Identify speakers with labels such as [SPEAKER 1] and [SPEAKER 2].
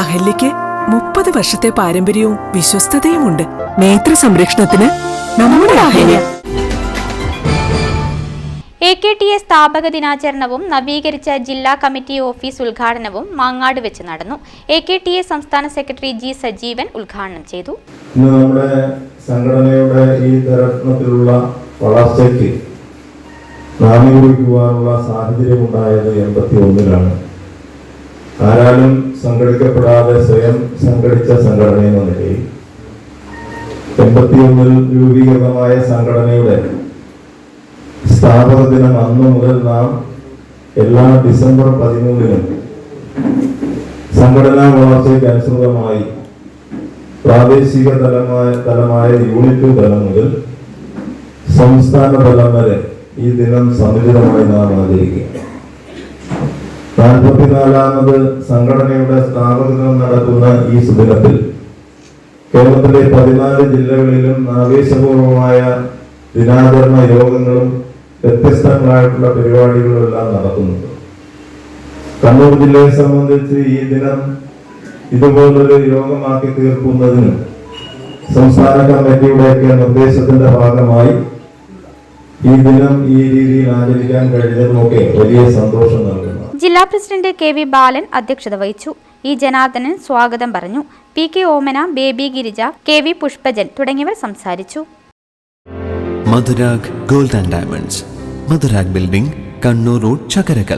[SPEAKER 1] അഹല്യയ്ക്ക് മുപ്പത് വർഷത്തെ പാരമ്പര്യവും വിശ്വസ്തതയുമുണ്ട്. നേത്ര സംരക്ഷണത്തിന് നമ്മുടെ Ahalya.
[SPEAKER 2] A K T A സ്ഥാപക ദിനാചരണവും നവീകരിച്ച ജില്ലാ കമ്മിറ്റി ഓഫീസ് ഉദ്ഘാടനവും മാങ്ങാട് വെച്ച് നടന്നു. എ കെ ടി എ സംസ്ഥാന സെക്രട്ടറി ജി സജീവൻ ഉദ്ഘാടനം ചെയ്തു.
[SPEAKER 3] ഇന്ന് നമ്മുടെ സംഘടനയുടെ ഈ തരത്തിലുള്ള വളർച്ചയ്ക്ക് നാമി കുറിക്കുവാനുള്ള സാഹചര്യം ഉണ്ടായത് എൺപത്തി ഒന്നിലാണ് ആരാലും സംഘടിക്കപ്പെടാതെ സ്വയം സംഘടിച്ച സംഘടന എന്ന നിലയിൽ എൺപത്തി ഒന്നിൽ രൂപീകൃതമായ സംഘടനയുടെ സ്ഥാപന ദിനം അന്ന് മുതൽ നാം എല്ലാ ഡിസംബർ പതിമൂന്നിനും സംഘടനാ വളർച്ചയ്ക്ക് അനുസൃതമായി പ്രാദേശിക തലമായ തലമായ യൂണിറ്റ് തലം മുതൽ സംസ്ഥാന തലം വരെ ഈ ദിനം സമുചിതമായി നാം ആചരിക്കുക നാൽപ്പത്തിനാലാമത് സംഘടനയുടെ സ്ഥാപനം നടക്കുന്ന ഈ സുദിനത്തിൽ കേരളത്തിലെ പതിനാല് ജില്ലകളിലും ആവേശപൂർവമായ ദിനാചരണ യോഗങ്ങളും വ്യത്യസ്തങ്ങളായിട്ടുള്ള പരിപാടികളും എല്ലാം നടക്കുന്നുണ്ട്. കണ്ണൂർ ജില്ലയെ സംബന്ധിച്ച് ഈ ദിനം ഇതുപോലൊരു യോഗമാക്കി തീർക്കുന്നതിന് സംസ്ഥാന കമ്മിറ്റിയുടെയൊക്കെ നിർദ്ദേശത്തിന്റെ ഭാഗമായി ഈ ദിനം ഈ രീതിയിൽ ആചരിക്കാൻ കഴിഞ്ഞതുമൊക്കെ വലിയ സന്തോഷം നൽകുന്നു.
[SPEAKER 2] ജില്ലാ പ്രസിഡന്റ് കെ വി ബാലൻ അധ്യക്ഷത വഹിച്ചു. ഇ ജനാർദ്ദനൻ സ്വാഗതം പറഞ്ഞു. P K Omana Baby Girija K V Pushpajan തുടങ്ങിയവർ സംസാരിച്ചു.
[SPEAKER 4] Madhurag gold and diamonds Madhurag building Kannur road Chakkarakkal.